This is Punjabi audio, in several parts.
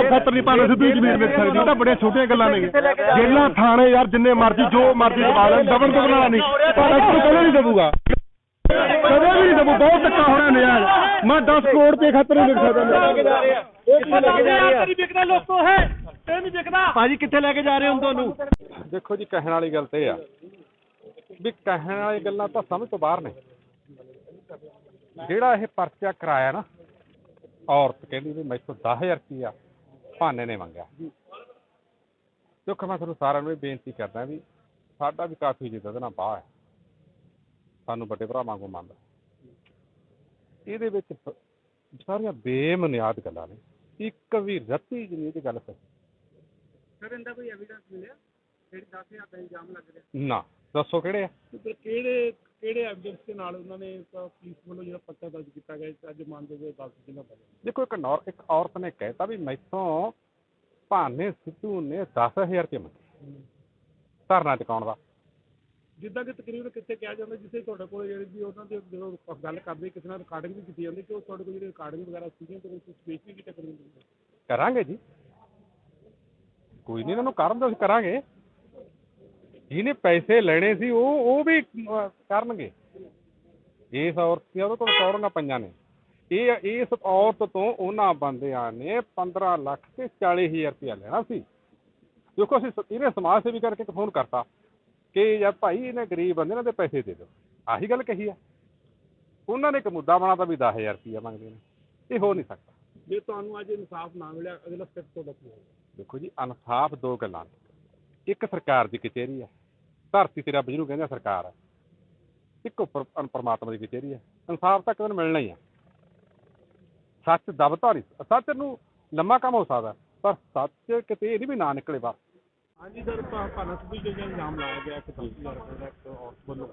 ਰੁਪਏ ਖਾਤਰ ਨਹੀਂ ਪਾਣਾ ਸਿੱਧੂ ਦੀ ਜ਼ਮੀਨ ਵੇਚ ਸਕਦੀ ਉਹ ਤਾਂ ਬੜੀਆਂ ਛੋਟੀਆਂ ਗੱਲਾਂ ਨੇ। ਜੇਲਾਂ ਥਾਣੇ ਯਾਰ ਜਿੰਨੇ ਮਰਜ਼ੀ ਜੋ ਮਰਜ਼ੀ ਦਬਾ ਲੈਣ ਦਬਨ ਤੋਂ ਵਾਲਾ ਨਹੀਂ। ਪਰ ਅੱਜ ਤੋਂ ਕਦੇ ਨਹੀਂ ਦਬੂਗਾ। ਕਦੇ ਵੀ ਨਹੀਂ ਦਬੂ ਬਹੁਤ ਧੱਕਾ ਹੋਣਾ ਨੇ ਯਾਰ। ਮੈਂ 10 ਕਰੋੜ ਰੁਪਏ ਖਾਤਰ ਨਹੀਂ ਵੇਚ ਸਕਦਾ। ਨਹੀਂ ਵਿਕਦਾ ਲੋਕੋ ਹੈ ਇਹ ਨਹੀਂ ਵਿਕਦਾ ਭਾਜੀ ਕਿੱਥੇ ਲੈ ਕੇ ਜਾ ਰਹੇ ਹੋ ਤੁਹਾਨੂੰ? ਦੇਖੋ ਜੀ ਕਹਿਣ ਵਾਲੀ ਗੱਲ ਤੇ ਇਹ ਆ ਵੀ ਕਹਿਣ ਵਾਲੀ ਗੱਲਾਂ ਤਾਂ ਸਮਝ ਤੋਂ ਬਾਹਰ ਨੇ। ਜਿਹੜਾ ਇਹ ਪਰਚਾ ਕਰਾਇਆ ਨਾ ਔਰਤ ਕਹਿੰਦੀ ਵੀ ਮੈਥੋਂ 10000 ਰੁਪਇਆ ਭਾਨੇ ਨੇ ਮੰਗਿਆ। ਦੇਖੋ ਮੈਂ ਤੁਹਾਨੂੰ ਸਾਰਿਆਂ ਨੂੰ ਇਹ ਬੇਨਤੀ ਕਰਦਾ ਵੀ ਸਾਡਾ ਵੀ ਕਾਫੀ ਜਿੱਦਾਂ ਦੇ ਨਾਲ ਬਾਹ ਹੈ। ਸਾਨੂੰ ਵੱਡੇ ਭਰਾ ਵਾਂਗੂ ਮੰਨਦਾ। ਇਹਦੇ ਵਿੱਚ ਸਾਰੀਆਂ ਬੇਮਨਿਆਦ ਗੱਲਾਂ ਨੇ। ਇੱਕ ਵੀ ਰੱਤੀ ਜਿਹੀ 'ਚ ਗੱਲ ਸਹੀ। ਸਰ ਇਹਦਾ ਕੋਈ ਐਵੀਡੈਂਸ ਮਿਲਿਆ? ਜਿਹੜੀ 10000 ਦਾ ਇਲਜ਼ਾਮ ਲੱਗ ਰਿਹਾ। ਨਾ। ਦੱਸੋ ਕਿਹੜੇ ਆ? ਤੇ ਕਿਹੜੇ ਕਿਹੜੇ ਐਵੀਡੈਂਸ ਦੇ ਨਾਲ ਉਹਨਾਂ ਨੇ ਪੁਲਿਸ ਵੱਲੋਂ ਜਿਹੜਾ ਪਰਚਾ ਦਰਜ ਕੀਤਾ ਗਿਆ ਇਸ ਅੱਜ ਮੰਨਦੇ ਹੋਏ 10 ਦਿਨਾਂ ਪਹਿਲਾਂ ਦੇਖੋ ਇੱਕ ਨੌਰ ਇੱਕ ਔਰਤ ਨੇ ਕਹਿਤਾ ਵੀ ਮੈਥੋਂ ਭਾਨੇ ਸਿੱਧੂ ਨੇ 10000 ਰੁਪਏ ਮੰਗੇ ਧਰਨਾ ਚੁਕਾਉਣ ਦਾ। ਜਿੱਦਾਂ ਕਿ ਤਕਰੀਬਨ ਕਿੱਥੇ ਕਿਹਾ ਜਾਂਦਾ ਜਿੱਥੇ ਤੁਹਾਡੇ ਕੋਲ ਜਿਹੜੀ ਵੀ ਉਹਨਾਂ ਦੇ ਜਦੋਂ ਗੱਲ ਕਰਦੇ ਕਿਸੇ ਨਾਲ ਰਿਕਾਰਡਿੰਗ ਵੀ ਕੀਤੀ ਜਾਂਦੀ ਕਿ ਉਹ ਤੁਹਾਡੇ ਕੋਲ ਜਿਹੜੀ ਰਿਕਾਰਡਿੰਗ ਵਗੈਰਾ ਸੀਗੀਆਂ ਤੇ ਉਸ ਸਪੇਸ ਵੀ ਕਿਤੇ ਕਰੀ ਕਰਾਂਗੇ ਜੀ। ਕੋਈ ਨਹੀਂ ਇਹਨਾਂ ਨੂੰ ਕਰਨ ਦੋ ਅਸੀਂ ਕਰਾਂਗੇ। ਜਿਹਨੇ ਪੈਸੇ ਲੈਣੇ ਸੀ ਉਹ ਉਹ ਵੀ ਕਰਨਗੇ। ਇਸ ਔਰਤ ਦੀਆਂ ਉਹਦੇ ਕੋਲ ਕੌੜੀਆਂ ਪਈਆਂ ਨੇ। ਇਹ ਇਸ ਔਰਤ ਤੋਂ ਉਹਨਾਂ ਬੰਦਿਆਂ ਨੇ 15 ਲੱਖ ਤੇ 40000 ਰੁਪਇਆ ਲੈਣਾ ਸੀ। ਦੇਖੋ ਅਸੀਂ ਸ- ਇਹਨੇ ਸਮਾਜ ਸੇਵੀ ਕਰਕੇ ਇੱਕ ਫੋਨ ਕਰਤਾ ਕਿ ਯਾਰ ਭਾਈ ਇਹਨੇ ਗਰੀਬ ਬੰਦੇ ਨੇ ਤੇ ਪੈਸੇ ਦੇ ਦਿਓ। ਆਹੀ ਗੱਲ ਕਹੀ ਆ। ਉਹਨਾਂ ਨੇ ਇੱਕ ਮੁੱਦਾ ਬਣਾਤਾ ਵੀ 10000 ਰੁਪਇਆ ਮੰਗਦੇ ਨੇ। ਇਹ ਹੋ ਨਹੀਂ ਸਕਦਾ। ਜੇ ਤੁਹਾਨੂੰ ਅੱਜ ਇਨਸਾਫ ਨਾ ਮਿਲਿਆ ਅਗਲਾ ਸਟੈਪ ਤੁਹਾਡਾ ਕੀ ਹੋਵੇਗਾ ਦੇਖੋ ਜੀ ਇਨਸਾਫ ਦੋ ਗੱਲਾਂ ਇੱਕ ਸਰਕਾਰ ਦੀ ਕਚਹਿਰੀ ਹੈ ਧਰਤੀ ਤੇ ਰੱਬ ਜਿਹਨੂੰ ਕਹਿੰਦੇ ਆ ਸਰਕਾਰ ਹੈ ਇੱਕ ਉੱਪਰ ਪਰਮਾਤਮਾ ਦੀ ਕਚਹਿਰੀ ਹੈ ਇਨਸਾਫ ਤਾਂ ਕਿਵੇਂ ਮਿਲਣਾ ਹੀ ਆ। ਸੱਚ ਦਬਤਾ ਨਹੀਂ। ਸੱਚ ਨੂੰ ਲੰਮਾ ਕੰਮ ਹੋ ਸਕਦਾ ਪਰ ਸੱਚ ਕਿਤੇ ਇਹ ਨਹੀਂ ਵੀ ਨਾ ਨਿਕਲੇ ਬਾਹਰ। ਹਾਂਜੀ ਸਰ ਭਾਨਾ ਸਿੱਧੂ ਜੀ ਦਾ ਇਲਜ਼ਾਮ ਲਾਇਆ ਗਿਆ ਕਿ 10000 ਰੁਪਏ ਦਾ ਇੱਕ ਔਰਤ ਵੱਲੋਂ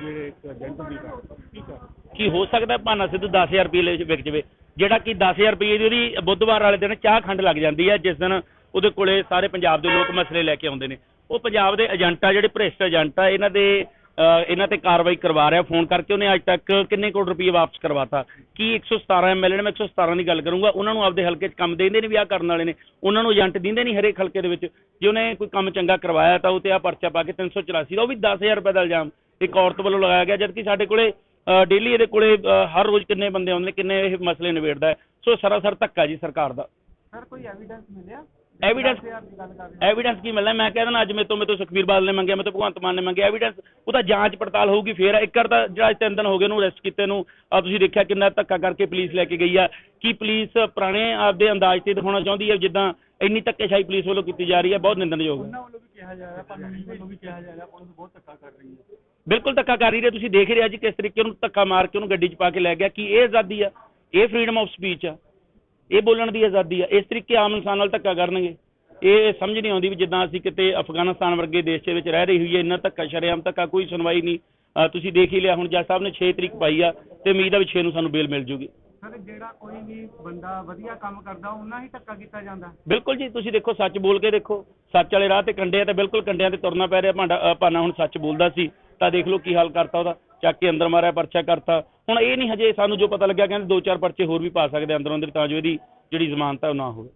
ਜਿਹੜੇ ਇੱਕ ਏਜੰਟ ਦੀ ਗੱਲ ਕੀ ਕਰ ਕੀ ਹੋ ਸਕਦਾ ਭਾਨਾ ਸਿੱਧੂ 10000 ਰੁਪਏ ਲੈ ਵਿਕ ਜਵੇ? ਜਿਹੜਾ ਕਿ 10000 ਰੁਪਏ ਦੀ ਉਹਦੀ ਬੁੱਧਵਾਰ ਵਾਲੇ ਦਿਨ ਚਾਹ ਖੰਡ ਲੱਗ ਜਾਂਦੀ ਹੈ ਜਿਸ ਦਿਨ ਉਹਦੇ ਕੋਲੇ ਸਾਰੇ ਪੰਜਾਬ ਦੇ ਲੋਕ ਮਸਲੇ ਲੈ ਕੇ ਆਉਂਦੇ ਨੇ। ਉਹ ਪੰਜਾਬ ਦੇ ਏਜੰਟ ਆ ਜਿਹੜੇ ਭ੍ਰਿਸ਼ਟ ਏਜੰਟ ਆ ਇਹਨਾਂ ਦੇ ਅਹ, ਇਹਨਾਂ ਤੇ ਕਾਰਵਾਈ ਕਰਵਾ ਰਿਹਾ ਫੋਨ ਕਰਕੇ ਉਹਨੇ ਅੱਜ ਤੱਕ ਕਿੰਨੇ ਕਰੋੜ ਰੁਪਏ ਵਾਪਸ ਕਰਵਾਤਾ। ਕੀ 117 ਐਮਐਲਏ ਨੇ ਮੈਂ 117 ਦੀ ਗੱਲ ਕਰੂੰਗਾ ਉਹਨਾਂ ਨੂੰ ਆਪਦੇ ਹਲਕੇ 'ਚ ਕੰਮ ਦੇਂਦੇ ਨੇ ਵੀ ਆਹ ਕਰਨ ਵਾਲੇ ਨੇ ਉਹਨਾਂ ਨੂੰ ਏਜੰਟ ਦਿੰਦੇ ਨਹੀਂ ਹਰੇਕ ਹਲਕੇ ਦੇ ਵਿੱਚ। ਜੇ ਉਹਨੇ ਕੋਈ ਕੰਮ ਚੰਗਾ ਕਰਵਾਇਆ ਤਾਂ ਉਹ ਤੇ ਆ ਪਰਚਾ ਪਾ ਕੇ 384 ਦਾ ਉਹ ਵੀ 10000 ਰੁਪਏ ਦਾ ਇਲਜ਼ਾਮ ਇੱਕ ਔਰਤ ਵੱਲੋਂ ਲਗਾਇਆ ਗਿਆ ਜਦਕਿ ਸਾਡੇ ਕੋਲੇ ਡੇਲੀ ਇਹਦੇ ਕੋਲੇ ਹਰ ਰੋਜ਼ ਕਿੰਨੇ ਬੰਦੇ ਆਉਂਦੇ ਨੇ ਕਿੰਨੇ ਇਹ ਮਸਲੇ ਨਿਬੇੜਦਾ ਹੈ। ਸੋ ਸਰਾਸਰ ਧੱਕਾ ਜੀ ਸਰਕਾਰ ਦਾ। ਸਰ ਕੋਈ ਐਵੀਡੈਂਸ ਮਿਲਿਆ? ਐਵੀਡੈਂਸ ਐਵੀਡੈਂਸ ਕੀ ਮਿਲਣਾ? ਮੈਂ ਕਹਿੰਦਾ ਨਾ ਅੱਜ ਮੇਰੇ ਤੋਂ ਮੇਰੇ ਤੋਂ ਸੁਖਬੀਰ ਬਾਦਲ ਨੇ ਮੰਗਿਆ ਮੇਰੇ ਤੋਂ ਭਗਵੰਤ ਮਾਨ ਨੇ ਮੰਗਿਆ ਐਵੀਡੈਂਸ ਉਹ ਤਾਂ ਜਾਂਚ ਪੜਤਾਲ ਹੋਊਗੀ ਫੇਰ। ਇੱਕ ਵਾਰ ਤਾਂ ਜਿਹੜਾ ਅੱਜ ਤਿੰਨ ਦਿਨ ਹੋ ਗਏ ਉਹਨੂੰ ਅਰੈਸਟ ਕੀਤੇ ਨੂੰ। ਆ ਤੁਸੀਂ ਦੇਖਿਆ ਕਿੰਨਾ ਧੱਕਾ ਕਰਕੇ ਪੁਲਿਸ ਲੈ ਕੇ ਗਈ ਆ। ਕੀ ਪੁਲਿਸ ਪੁਰਾਣੇ ਆਪਦੇ ਅੰਦਾਜ਼ ਤੇ ਦਿਖਾਉਣਾ ਚਾਹੁੰਦੀ ਹੈ ਜਿੱਦਾਂ ਇੰਨੀ ਧੱਕੇਸ਼ਾਹੀ ਪੁਲਿਸ ਵੱਲੋਂ ਕੀਤੀ ਜਾ ਰਹੀ ਹੈ ਬਹੁਤ ਨਿੰਦਣਯੋਗ ਹੈ ਵੱਲੋਂ ਵੀ ਕਿਹਾ ਜਾ ਰਿਹਾ ਭਾਨਾ ਜੀ ਵੱਲੋਂ ਵੀ ਕਿਹਾ ਜਾ ਰਿਹਾ ਪੁਲਿਸ ਬਹੁਤ ਧੱਕਾ ਕਰ ਰਹੀ ਹੈ। ਬਿਲਕੁਲ ਧੱਕਾ ਕਰ ਰਹੀ ਹੈ। ਤੁਸੀਂ ਦੇਖ ਰਹੇ ਹੋ ਜੀ ਕਿਸ ਤਰੀਕੇ ਉਹਨੂੰ ਧੱਕਾ ਮਾਰ ਕੇ ਉਹਨੂੰ ਗੱਡੀ 'ਚ ਪਾ ਕੇ ਲੈ ਗਿਆ। ਕੀ ਇਹ ਆਜ਼ਾਦੀ ਆ? ਇਹ ਫਰੀडम ਆਫ ਸਪੀਚ ਆ। ਇਹ ਬੋਲਣ ਦੀ ਆਜ਼ਾਦੀ ਆ। ਇਸ ਤਰੀਕੇ ਆਮ ਇਨਸਾਨ ਨਾਲ ਧੱਕਾ ਕਰਨਗੇ। ਇਹ ਸਮਝ ਨਹੀਂ ਆਉਂਦੀ ਵੀ ਜਿੱਦਾਂ ਅਸੀਂ ਕਿਤੇ ਅਫਗਾਨਿਸਤਾਨ ਵਰਗੇ ਦੇਸ਼ ਦੇ ਵਿੱਚ ਰਹਿ ਰਹੀ ਹੋਈ ਹੈ ਇੰਨਾ ਧੱਕਾ ਸ਼ਰੇਆਮ ਧੱਕਾ ਕੋਈ ਸੁਣਵਾਈ ਨਹੀਂ। ਤੁਸੀਂ ਦੇਖ ਹੀ ਲਿਆ ਹੁਣ ਜੱਜ ਸਾਹਿਬ ਨੇ 6 ਤਰੀਕ ਪਾਈ ਆ ਤੇ ਉਮੀਦ ਆ ਵੀ 6 ਨੂੰ ਸਾਨੂੰ ਬੇਲ ਮਿਲ ਜੂਗੀ। ਸਰ ਜਿਹੜਾ ਕੋਈ ਵੀ ਬੰਦਾ ਵਧੀਆ ਕੰਮ ਕਰਦਾ ਉਹਨਾਂ ਹੀ ਧੱਕਾ ਕੀਤਾ ਜਾਂਦਾ? ਬਿਲਕੁਲ ਜੀ ਤੁਸੀਂ ਦੇਖੋ ਸੱਚ ਬੋਲ ਕੇ ਦੇਖੋ। ਸੱਚ ਵਾਲੇ ਰਾਹ ਤੇ ਕੰਡੇ ਆ ਤੇ ਬਿਲਕੁਲ ਕੰਡਿਆਂ ਤੇ ਤੁਰਨਾ ਪੈ ਰਿਹਾ। ਭਾਂਡਾ ਭਾਨਾ ਹੁਣ ਸੱਚ ਬੋਲਦਾ ਸੀ ਤਾਂ ਦੇਖ ਲਓ ਕੀ ਹਾਲ ਕਰਤਾ ਉਹਦਾ। ਚੱਕ ਕੇ ਅੰਦਰ ਮਾਰਿਆ ਪਰਚਾ ਕਰਤਾ। ਹੁਣ ਇਹ ਨਹੀਂ ਹਜੇ ਸਾਨੂੰ ਜੋ ਪਤਾ ਲੱਗਿਆ ਕਹਿੰਦੇ ਦੋ ਚਾਰ ਪਰਚੇ ਹੋਰ ਵੀ ਪਾ ਸਕਦੇ ਅੰਦਰੋਂ ਅੰਦਰ ਤਾਂ ਜੋ ਇਹਦੀ ਜਿਹੜੀ ਜ਼ਮਾਨਤ ਹੈ ਉਹ ਨਾ ਹੋਵੇ।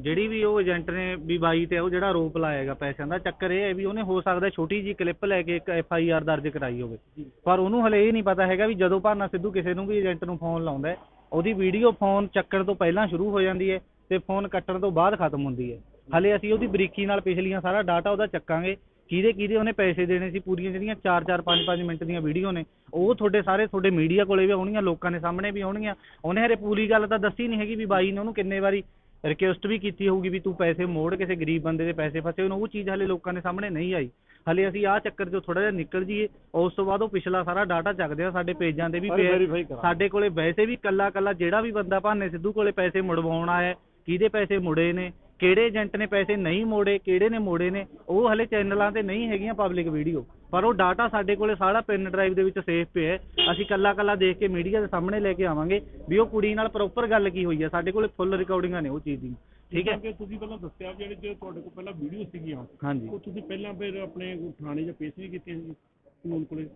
ਜਿਹੜੀ ਵੀ ਉਹ ਏਜੰਟ ਨੇ ਵੀ ਬਾਈ ਤੇ ਉਹ ਜਿਹੜਾ ਆਰੋਪ ਲਾਏਗਾ ਪੈਸਿਆਂ ਦਾ ਚੱਕਰ ਇਹ ਹੈ ਵੀ ਉਹਨੇ ਹੋ ਸਕਦਾ ਛੋਟੀ ਜੀ ਕਲਿੱਪ ਲੈ ਕੇ ਇੱਕ ਐਫ ਆਈ ਆਰ ਦਰਜ ਕਰਾਈ ਹੋਵੇ। ਪਰ ਉਹਨੂੰ ਹਲੇ ਇਹ ਨਹੀਂ ਪਤਾ ਹੈਗਾ ਵੀ ਜਦੋਂ ਭਾਨਾ ਸਿੱਧੂ ਕਿਸੇ ਨੂੰ ਵੀ ਏਜੰਟ ਨੂੰ ਫੋਨ ਲਾਉਂਦਾ ਹੈ, ਉਹਦੀ ਵੀਡੀਓ ਫੋਨ ਚੱਕਣ ਤੋਂ ਪਹਿਲਾਂ ਸ਼ੁਰੂ ਹੋ ਜਾਂਦੀ ਹੈ ਤੇ ਫੋਨ ਕੱਟਣ ਤੋਂ ਬਾਅਦ ਖਤਮ ਹੁੰਦੀ ਹੈ। ਹਲੇ ਅਸੀਂ ਉਹਦੀ ਬਰੀਕੀ ਨਾਲ ਪਿਛਲੀਆਂ ਸਾਰਾ ਡਾਟਾ ਉਹਦਾ ਚੱਕਾਂਗੇ। ਕਿਹਦੇ ਕਿਹਦੇ ਉਹਨੇ ਪੈਸੇ ਦੇਣੇ ਸੀ ਪੂਰੀਆਂ ਜਿਹੜੀਆਂ 4-4 5-5 ਮਿੰਟ ਦੀਆਂ ਵੀਡੀਓ ਨੇ ਉਹ ਤੁਹਾਡੇ ਸਾਰੇ ਤੁਹਾਡੇ ਮੀਡੀਆ ਕੋਲੇ ਵੀ ਆਉਣਗੀਆਂ ਲੋਕਾਂ ਦੇ ਸਾਹਮਣੇ ਵੀ ਆਉਣਗੀਆਂ। ਉਹਨੇ ਹਰੇ ਪੂਰੀ ਗੱਲ ਤਾਂ ਦੱਸੀ ਨਹੀਂ ਹੈਗੀ ਵੀ ਬਾਈ ਨੇ ਉਹਨੂੰ ਕਿੰਨੇ ਵਾਰੀ ਰਿਕੁਐਸਟ ਵੀ ਕੀਤੀ ਹੋਊਗੀ ਵੀ ਤੂੰ ਪੈਸੇ ਮੋੜ ਕਿਸੇ ਗਰੀਬ ਬੰਦੇ ਦੇ ਪੈਸੇ ਫਸੇ ਉਹਨੂੰ ਉਹ ਚੀਜ਼ ਹਲੇ ਲੋਕਾਂ ਦੇ ਸਾਹਮਣੇ ਨਹੀਂ ਆਈ। ਹਲੇ ਅਸੀਂ ਆਹ ਚੱਕਰ 'ਚੋਂ ਥੋੜਾ ਜਿਹਾ ਨਿਕਲ ਜਾਈਏ ਉਸ ਤੋਂ ਬਾਅਦ ਉਹ ਪਿਛਲਾ ਸਾਰਾ ਡਾਟਾ ਚੱਕਦੇ ਆ ਸਾਡੇ ਪੇਜਾਂ ਤੇ ਵੀ ਸਾਡੇ ਕੋਲੇ ਵੈਸੇ ਵੀ ਕੱਲਾ ਕੱਲਾ ਜਿਹੜਾ ਵੀ ਬੰਦਾ ਭਾਨੇ ਸਿੱਧੂ ਕੋਲੇ ਪੈਸੇ ਮੁੜਵਾਉਣ ਆਇਆ ਕਿਹਦੇ ਪੈਸੇ ਮੁੜੇ ਨੇ? ਕਿਹੜੇ ਏਜੰਟ ਨੇ ਪੈਸੇ ਨਹੀਂ ਮੋੜੇ ਕਿਹੜੇ ਨੇ ਮੋੜੇ ਨੇ ਉਹ ਹਲੇ ਚੈਨਲਾਂ ਤੇ ਨਹੀਂ ਹੈਗੀਆਂ ਪਬਲਿਕ ਵੀਡੀਓ ਪਰ ਉਹ ਡਾਟਾ ਸਾਡੇ ਕੋਲੇ ਸਾਰਾ ਪੈਨ ਡਰਾਈਵ ਦੇ ਵਿੱਚ ਸੇਵ ਪਿਆ ਹੈ। ਅਸੀਂ ਕੱਲਾ ਕੱਲਾ ਦੇਖ ਕੇ ਮੀਡੀਆ ਦੇ ਸਾਹਮਣੇ ਲੈ ਕੇ ਆਵਾਂਗੇ ਵੀ ਉਹ ਕੁੜੀ ਨਾਲ ਪ੍ਰੋਪਰ ਗੱਲ ਕੀ ਹੋਈ ਹੈ। ਸਾਡੇ ਕੋਲੇ ਫੁੱਲ ਰਿਕਾਰਡਿੰਗਾਂ ਨੇ ਉਹ ਚੀਜ਼ ਦੀਆਂ ਠੀਕ ਹੈ? ਕਿ ਤੁਸੀਂ ਪਹਿਲਾਂ ਦੱਸਿਆ ਜਿਹੜੇ ਜਿਹੜੇ ਤੁਹਾਡੇ ਕੋਲ ਪਹਿਲਾਂ ਵੀਡੀਓ ਸੀਗੀਆਂ ਹਾਂਜੀ। ਉਹ ਤੁਸੀਂ ਪਹਿਲਾਂ ਫਿਰ ਆਪਣੇ ਥਾਣੇ 'ਚ ਪੇਸ਼ ਵੀ ਕੀਤੀਆਂ ਸੀ ਕਾਨੂੰਨ ਕੋਲੇ?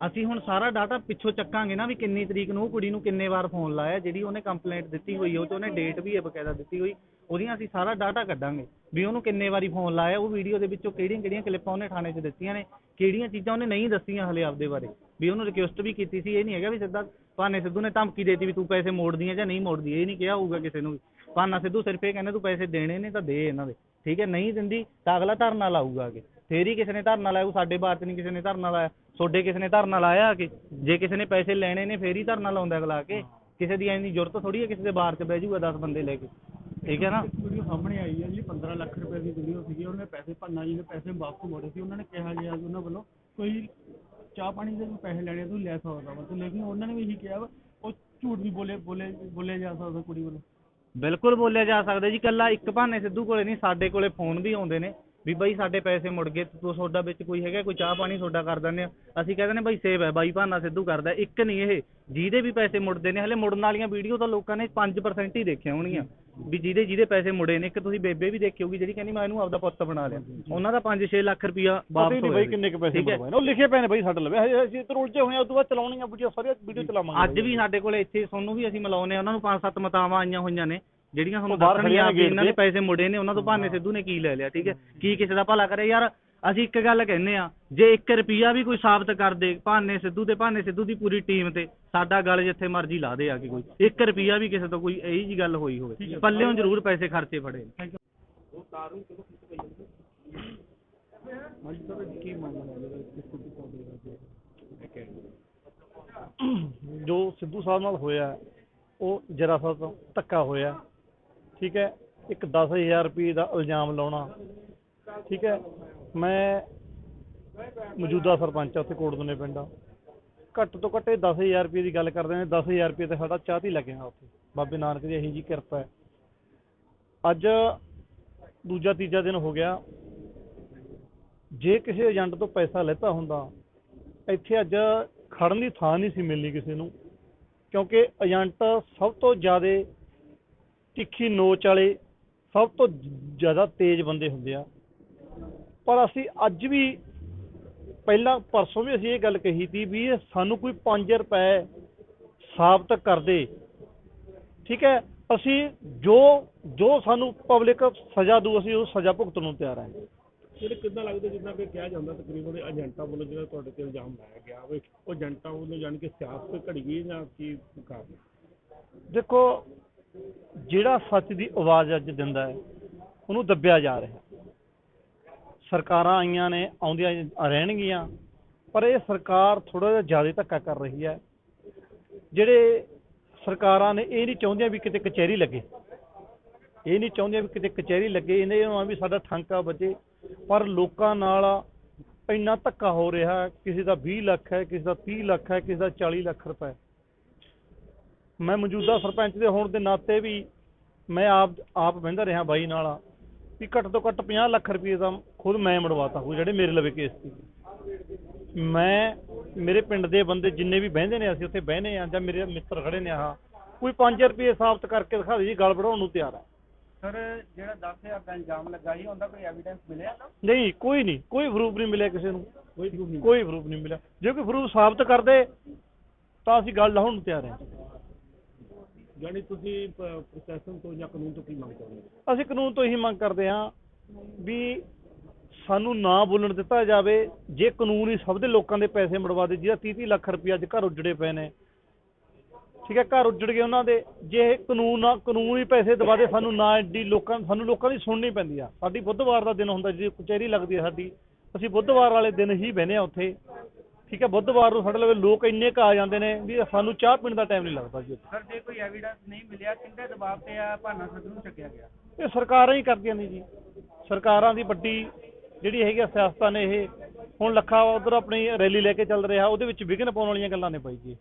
ਅਸੀਂ ਹੁਣ ਸਾਰਾ ਡਾਟਾ ਪਿੱਛੋਂ ਚੱਕਾਂਗੇ ਨਾ ਵੀ ਕਿੰਨੀ ਤਰੀਕ ਨੂੰ ਉਹ ਕੁੜੀ ਨੂੰ ਕਿੰਨੇ ਵਾਰ ਫੋਨ ਲਾਇਆ ਜਿਹੜੀ ਉਹਨੇ ਕੰਪਲੇਂਟ ਦਿੱਤੀ ਹੋਈ ਹੈ ਉਹ 'ਚ ਉਹਨੇ ਡੇਟ ਵੀ ਹੈ ਬਕਾਇਦਾ ਦਿੱਤੀ ਹੋਈ। ਉਹਦੀਆਂ ਅਸੀਂ ਸਾਰਾ ਡਾਟਾ ਕੱਢਾਂਗੇ ਵੀ ਉਹਨੂੰ ਕਿੰਨੇ ਵਾਰੀ ਫੋਨ ਲਾਇਆ, ਉਹ ਵੀਡੀਓ ਦੇ ਵਿੱਚੋਂ ਕਿਹੜੀਆਂ ਕਿਹੜੀਆਂ ਕਲਿੱਪਾਂ ਉਹਨੇ ਥਾਣੇ 'ਚ ਦਿੱਤੀਆਂ ਨੇ, ਕਿਹੜੀਆਂ ਚੀਜ਼ਾਂ ਉਹਨੇ ਨਹੀਂ ਦੱਸੀਆਂ ਹਲੇ ਆਪਦੇ ਬਾਰੇ, ਵੀ ਉਹਨੂੰ ਰਿਕੁਐਸਟ ਵੀ ਕੀਤੀ ਸੀ, ਇਹ ਨਹੀਂ ਹੈਗਾ ਵੀ ਸਿੱਧਾ ਭਾਨੇ ਸਿੱਧੂ ਨੇ ਧਮਕੀ ਦੇਤੀ ਵੀ ਤੂੰ ਪੈਸੇ ਮੋੜਦੀ ਹੈ ਜਾਂ ਨਹੀਂ ਮੋੜਦੀ, ਇਹ ਨਹੀਂ ਕਿਹਾ ਹੋਊਗਾ ਕਿਸੇ ਨੂੰ ਵੀ। ਭਾਨਾ ਸਿੱਧੂ ਸਿਰਫ ਇਹ ਕਹਿੰਦਾ ਤੂੰ ਪੈਸੇ ਦੇਣੇ ਨੇ ਤਾਂ ਦੇ ਇਹਨਾਂ ਦੇ, ਠੀਕ ਹੈ, ਨਹੀਂ ਦਿੰਦੀ ਤਾਂ ਅਗਲਾ ਧਰਨਾ ਲਾਊਗਾ ਅੱਗੇ। ਫੇਰ ਹੀ ਕਿਸੇ ਨੇ ਧਰਨਾ ਲਾਇਆ, ਉਹ ਸਾਡੇ ਬਾਤ ਨਹੀਂ ਕਿਸੇ ਨੇ ਧਰਨਾ ਲਾਇਆ, ਤੁਹਾਡੇ ਕਿਸੇ ਨੇ ਧਰਨਾ ਲਾਇਆ ਆ ਕੇ ਜੇ ਕਿਸੇ ਨੇ ਪੈਸੇ ਲੈਣੇ ਨੇ ਫੇਰ ਹੀ ਧਰਨਾ ਲਾਉਂਦਾ ਅਗਲਾ ਆ ਕੇ ਕਿਸੇ ਦੀ ਐਨੀ ਜ਼ਰੂਰਤ ਥੋੜੀ ਹੈ, ਕਿਸੇ ਦੇ ਬਾਹਰ 'ਚ ਬਹਿ ਜਾਊਗਾ 10 ਬੰਦੇ ਲੈ ਕੇ। ਠੀਕ ਹੈ ਨਾ? ਵੀਡੀਓ ਸਾਹਮਣੇ ਆਈ ਹੈ ਜੀ 15 ਲੱਖ ਰੁਪਏ ਦੀ ਵੀਡੀਓ ਸੀਗੀ ਉਹਨੇ ਪੈਸੇ ਭੰਨਾ ਜੀ ਨੇ ਪੈਸੇ ਵਾਪਸ ਮੋੜੇ ਸੀ ਉਹਨਾਂ ਨੇ ਕਿਹਾ ਗਿਆ ਕਿ ਉਹਨਾਂ ਵੱਲੋਂ ਕੋਈ ਚਾਹ ਪਾਣੀ ਦੇ ਵੀ ਪੈਸੇ ਲੈਣੇ ਤੂੰ ਲੈ ਸਕਦਾ ਵਾ। ਤੇ ਲੇਕਿਨ ਉਹਨਾਂ ਨੇ ਵੀ ਇਹੀ ਕਿਹਾ ਵਾ ਉਹ ਝੂਠ ਵੀ ਬੋਲੇ ਬੋਲੇ ਬੋਲੇ ਜਾ ਸਕਦਾ ਕੁੜੀ ਵੱਲੋਂ। ਬਿਲਕੁਲ ਬੋਲਿਆ ਜਾ ਸਕਦਾ ਜੀ ਕੱਲਾ ਇੱਕ ਬਹਾਨੇ ਸਿੱਧੂ ਕੋਲੇ ਨਹੀਂ ਸਾਡੇ ਕੋਲੇ ਫੋਨ ਵੀ ਆਉਂਦੇ ਨੇ। ਵੀ ਬਾਈ ਸਾਡੇ ਪੈਸੇ ਮੁੜ ਗਏ ਤੂੰ ਤੁਹਾਡਾ ਵਿੱਚ ਕੋਈ ਹੈਗਾ ਕੋਈ ਚਾਹ ਪਾਣੀ ਤੁਹਾਡਾ ਕਰ ਦਿੰਦੇ ਆ। ਅਸੀਂ ਕਹਿੰਦੇ ਨੇ ਬਾਈ ਸੇਵ ਹੈ ਬਾਈ ਭਾਨਾ ਸਿੱਧੂ ਕਰਦਾ ਇੱਕ ਨਹੀਂ ਇਹ ਜਿਹਦੇ ਵੀ ਪੈਸੇ ਮੁੜਦੇ ਨੇ ਹਲੇ ਮੁੜਨ ਵਾਲੀਆਂ ਵੀਡੀਓ ਤਾਂ ਲੋਕਾਂ ਨੇ 5% ਹੀ ਦੇਖੀਆਂ ਹੋਣਗੀਆਂ। ਵੀ ਜਿਹਦੇ ਜਿਹਦੇ ਪੈਸੇ ਮੁੜੇ ਨੇ ਇੱਕ ਤੁਸੀਂ ਬੇਬੇ ਵੀ ਦੇਖੀ ਹੋਗੀ ਜਿਹੜੀ ਕਹਿੰਦੀ ਮੈਂ ਇਹਨੂੰ ਆਪਦਾ ਪੁੱਤ ਬਣਾ ਲਿਆ। ਉਹਨਾਂ ਦਾ 5-6 ਲੱਖ ਰੁਪਇਆ ਵਾਪਸ ਹੋਇਆ ਬਾਈ। ਕਿੰਨੇ ਕੁ ਪੈਸੇ ਹੈ। ਮਰਵਾਏ ਨੇ। ਉਹ ਲਿਖੇ ਪਏ ਨੇ ਬਾਈ ਸਾਡੇ ਲਵੇ। ਅਸੀਂ ਤੇ ਉਲਝੇ ਹੋਏ ਆ ਉਦੋਂ ਬਾਅਦ ਚਲਾਉਣੀਆਂ ਵੀਡੀਓ ਸਾਰੀਆਂ ਵੀਡੀਓ ਚਲਾਵਾਂਗੇ ਅੱਜ ਵੀ ਸਾਡੇ ਕੋਲੇ ਇੱਥੇ ਤੁਹਾਨੂੰ ਵੀ ਅਸੀਂ ਮਿਲਾਉਨੇ ਉਹਨਾਂ ਨੂੰ ਪੰਜ ਸੱਤ ਮਤਾਵਾਂ ਆਈਆਂ ਹੋਈਆਂ ਨੇ। ਜਿਹੜੀਆਂ ਦੱਸਣਗੀਆਂ ਖੜੀਆਂ ਨੇ ਵੀ ਇਹਨਾਂ ਨੇ ਪੈਸੇ ਮੁੜੇ ਨੇ ਉਹਨਾਂ ਤੋਂ ਭਾਨੇ ਸਿੱਧੂ ਨੇ ਕੀ ਲੈ ਲਿਆ ਠੀਕ ਹੈ? ਕੀ ਕਿਸੇ ਦਾ ਭਲਾ ਕਰੇ? ਯਾਰ ਅਸੀਂ ਇੱਕ ਗੱਲ ਕਹਿੰਨੇ ਆ ਜੇ 1 ਰੁਪਿਆ ਵੀ ਕੋਈ ਸਾਬਤ ਕਰ ਦੇ ਭਾਨੇ ਸਿੱਧੂ ਤੇ ਭਾਨੇ ਸਿੱਧੂ ਦੀ ਪੂਰੀ ਟੀਮ ਤੇ ਸਾਡਾ ਗੱਲ ਜਿੱਥੇ ਮਰਜ਼ੀ ਲਾ ਦੇ ਆ ਕੇ ਕੋਈ। 1 ਰੁਪਿਆ ਵੀ ਕਿਸੇ ਤੋਂ ਕੋਈ ਇਹੀ ਜੀ ਗੱਲ ਹੋਈ ਹੋਵੇ। ਪੱਲਿਓਂ ਜ਼ਰੂਰ ਪੈਸੇ ਖਰਚੇ ਫੜੇ ਜੋ ਸਿੱਧੂ ਸਾਹਿਬ ਨਾਲ ਹੋਇਆ ਉਹ ਜਰਾ ਸਾਹਿਬ ਤੋਂ ਧੱਕਾ ਹੋਇਆ। ਠੀਕ ਹੈ, ਇੱਕ 10000 ਰੁਪਏ ਦਾ ਇਲਜ਼ਾਮ ਲਾਉਣਾ, ਠੀਕ ਹੈ, ਮੈਂ ਮੌਜੂਦਾ ਸਰਪੰਚ ਆ ਉੱਥੇ ਕੋਟਦੁਨੇ ਪਿੰਡ ਆ। ਘੱਟ ਤੋਂ ਘੱਟ ਇਹ 10000 ਰੁਪਏ ਦੀ ਗੱਲ ਕਰਦੇ ਨੇ 10000 ਰੁਪਏ ਤੇ ਸਾਡਾ ਚਾਹ ਤੀ ਲੱਗਿਆ ਉੱਥੇ। ਬਾਬੇ ਨਾਨਕ ਦੀ ਇਹੀ ਜੀ ਕਿਰਪਾ ਹੈ। ਅੱਜ ਦੂਜਾ ਤੀਜਾ ਦਿਨ ਹੋ ਗਿਆ। ਜੇ ਕਿਸੇ ਏਜੰਟ ਤੋਂ ਪੈਸਾ ਲੈਤਾ ਹੁੰਦਾ, ਇੱਥੇ ਅੱਜ ਖੜਨ ਦੀ ਥਾਂ ਨਹੀਂ ਸੀ ਮਿਲਣੀ ਕਿਸੇ ਨੂੰ, ਕਿਉਂਕਿ ਏਜੰਟ ਸਭ ਤੋਂ ਜ਼ਿਆਦਾ ਤਿੱਖੀ ਨੋਚ ਵਾਲੇ ਸਭ ਤੋਂ ਜ਼ਿਆਦਾ ਤੇਜ਼ ਬੰਦੇ ਹੁੰਦੇ ਆ। ਪਰ ਅਸੀਂ ਅੱਜ ਵੀ ਪਹਿਲਾਂ ਪਰਸੋਂ ਵੀ ਅਸੀਂ ਇਹ ਗੱਲ ਕਹੀ ਸੀ ਵੀ ਇਹ ਸਾਨੂੰ ਕੋਈ 5 ਰੁਪਏ ਸਾਬਤ ਕਰ ਦੇ। ਠੀਕ ਹੈ? ਅਸੀਂ ਜੋ ਜੋ ਸਾਨੂੰ ਪਬਲਿਕ ਸਜ਼ਾ ਦੂ ਅਸੀਂ ਉਹ ਸਜ਼ਾ ਭੁਗਤਣ ਨੂੰ ਤਿਆਰ ਹਾਂ। ਜਿਹੜੇ ਕਿੱਦਾਂ ਲੱਗਦਾ ਜਿੱਦਾਂ ਕਿ ਕਿਹਾ ਜਾਂਦਾ ਤਕਰੀਬਨ ਏਜੰਟਾਂ ਵੱਲੋਂ ਜਿਹੜਾ ਤੁਹਾਡੇ ਤੇ ਇਲਜ਼ਾਮ ਲਾਇਆ ਗਿਆ ਵੇ ਉਹ ਏਜੰਟਾਂ ਵੱਲੋਂ ਜਾਣ ਕੇ ਸਿਆਸਤ ਘੜੀ ਗਈ ਜਾਂ ਕੀ ਕਾਰਨ ਦੇਖੋ ਜਿਹੜਾ ਸੱਚ ਦੀ ਆਵਾਜ਼ ਅੱਜ ਦਿੰਦਾ ਹੈ, ਉਹਨੂੰ ਦੱਬਿਆ ਜਾ ਰਿਹਾ ਸਰਕਾਰਾਂ ਆਈਆਂ ਨੇ, ਆਉਂਦੀਆਂ ਰਹਿਣਗੀਆਂ, ਪਰ ਇਹ ਸਰਕਾਰ ਥੋੜਾ ਜਿਹਾ ਜ਼ਿਆਦਾ ਧੱਕਾ ਕਰ ਰਹੀ ਹੈ। ਜਿਹੜੇ ਸਰਕਾਰਾਂ ਨੇ, ਇਹ ਨਹੀਂ ਚਾਹੁੰਦੀਆਂ ਵੀ ਕਿਤੇ ਕਚਹਿਰੀ ਲੱਗੇ। ਇਹ ਨਹੀਂ ਚਾਹੁੰਦੀਆਂ ਵੀ ਕਿਤੇ ਕਚਹਿਰੀ ਲੱਗੇ, ਇਹਨੇ ਨੂੰ ਆ ਵੀ ਸਾਡਾ ਠਾਂਕਾ ਬਚੇ। ਪਰ ਲੋਕਾਂ ਨਾਲ ਇੰਨਾ ਧੱਕਾ ਹੋ ਰਿਹਾ ਕਿਸੇ ਦਾ 20 ਲੱਖ ਹੈ, ਕਿਸੇ ਦਾ 30 ਲੱਖ ਹੈ, ਕਿਸੇ ਦਾ 40 ਲੱਖ ਰੁਪਏ। ਮੈਂ ਮੌਜੂਦਾ ਸਰਪੰਚ ਦੇ ਹੋਣ ਦੇ ਨਾਤੇ ਵੀ ਮੈਂ ਆਪ ਆਪ ਬਹਿੰਦਾ ਰਿਹਾ ਬਾਈ ਨਾਲ ਵੀ ਘੱਟ ਤੋਂ ਘੱਟ 50 ਲੱਖ ਰੁਪਏ ਦਾ ਖੁਦ ਮੈਂ ਮੜਵਾਤਾ ਹੂੰ ਜਿਹੜੇ ਮੇਰੇ ਲਵੇ ਕੇਸ ਸੀ। ਮੈਂ ਮੇਰੇ ਪਿੰਡ ਦੇ ਬੰਦੇ ਜਿੰਨੇ ਵੀ ਬਹਿੰਦੇ ਨੇ ਅਸੀਂ ਉੱਥੇ ਬਹਿਨੇ ਆ ਜਾਂ ਮੇਰੇ ਮਿੱਤਰ ਖੜੇ ਨੇ ਆਹ ਕੋਈ 5 ਰੁਪਏ ਸਾਬਤ ਕਰਕੇ ਦਿਖਾ ਦੇ ਜੀ ਗੱਲ ਵਧਾਉਣ ਨੂੰ ਤਿਆਰ ਹੈ ਸਰ ਜਿਹੜਾ 10000 ਦਾ ਇਲਜ਼ਾਮ ਲੱਗਾ ਸੀ ਉਹਦਾ ਕੋਈ ਐਵੀਡੈਂਸ ਮਿਲਿਆ ਨਹੀਂ ਕੋਈ ਨਹੀਂ ਕੋਈ ਪ੍ਰੂਫ ਨਹੀਂ ਮਿਲਿਆ ਕਿਸੇ ਨੂੰ। ਕੋਈ ਪ੍ਰੂਫ ਨਹੀਂ ਕੋਈ ਪ੍ਰੂਫ ਨਹੀਂ ਮਿਲਿਆ। ਜੇ ਕੋਈ ਪ੍ਰੂਫ ਸਾਬਤ ਕਰਦੇ ਤਾਂ ਅਸੀਂ ਗੱਲ ਲਾਉਣ ਨੂੰ ਤਿਆਰ ਹਾਂ। ਯਾਨੀ ਤੁਸੀਂ ਪ੍ਰਸ਼ਾਸਨ ਤੋਂ ਜਾਂ ਕਾਨੂੰਨ ਤੋਂ ਕੀ ਮੰਗ ਕਰਦੇ ਹੋ? ਅਸੀਂ ਕਾਨੂੰਨ ਤੋਂ ਇਹੀ ਮੰਗ ਕਰਦੇ ਹਾਂ ਵੀ ਸਾਨੂੰ ਨਾ ਬੋਲਣ ਦਿੱਤਾ ਜਾਵੇ, ਜੇ ਕਾਨੂੰਨ ਹੀ ਸਭ ਦੇ ਲੋਕਾਂ ਦੇ ਪੈਸੇ ਮੜਵਾ ਦੇ, ਜਿਹਦਾ 30 ਲੱਖ ਰੁਪਇਆ ਅੱਜ ਘਰ ਉੱਜੜੇ ਪਏ ਨੇ। ਠੀਕ ਹੈ, ਘਰ ਉੱਜੜ ਗਏ ਉਹਨਾਂ ਦੇ, ਜੇ ਕਾਨੂੰਨ ਨਾ, ਕਾਨੂੰਨ ਹੀ ਪੈਸੇ ਦਵਾ ਦੇ, ਸਾਨੂੰ ਨਾ ਐਡੀ ਲੋਕਾਂ, ਸਾਨੂੰ ਲੋਕਾਂ ਦੀ ਸੁਣਨੀ ਪੈਂਦੀ ਆ। ਸਾਡੀ ਬੁੱਧਵਾਰ ਦਾ ਦਿਨ ਹੁੰਦਾ ਜੀ ਕਚਹਿਰੀ ਲੱਗਦੀ ਹੈ ਸਾਡੀ, ਅਸੀਂ ਬੁੱਧਵਾਰ ਵਾਲੇ ਦਿਨ ਹੀ ਬਹਿਨੇ ਆ ਉੱਥੇ। ਠੀਕ ਹੈ ਬੁੱਧਵਾਰ ਨੂੰ ਸਾਡੇ ਲਵੇ ਲੋਕ ਇੰਨੇ ਕੁ ਆ ਜਾਂਦੇ ਨੇ ਵੀ ਸਾਨੂੰ ਚਾਹ ਪੀਣ ਦਾ ਟਾਈਮ ਨਹੀਂ ਲੱਗਦਾ ਜੀ ਉੱਥੇ। ਸਰ ਜੇ ਕੋਈ ਐਵੀਡੈਂਸ ਨਹੀਂ ਮਿਲਿਆ ਕਿੰਦੇ ਦਬਾਅ ਤੇ ਆ ਭਾਨਾ ਸਿੱਧੂ ਨੂੰ ਚੱਕਿਆ ਗਿਆ? ਇਹ ਸਰਕਾਰਾਂ ਹੀ ਕਰਦੀਆਂ ਨੇ ਜੀ। ਸਰਕਾਰਾਂ ਦੀ ਵੱਡੀ ਜਿਹੜੀ ਹੈਗੀ ਆ ਸਿਆਸਤਾਂ ਨੇ ਇਹ। ਹੁਣ ਲੱਖਾ ਉਧਰ ਆਪਣੀ ਰੈਲੀ ਲੈ ਕੇ ਚੱਲ ਰਿਹਾ ਉਹਦੇ ਵਿੱਚ ਵਿਘਨ ਪਾਉਣ ਵਾਲੀਆਂ ਗੱਲਾਂ ਨੇ ਬਾਈ ਜੀ।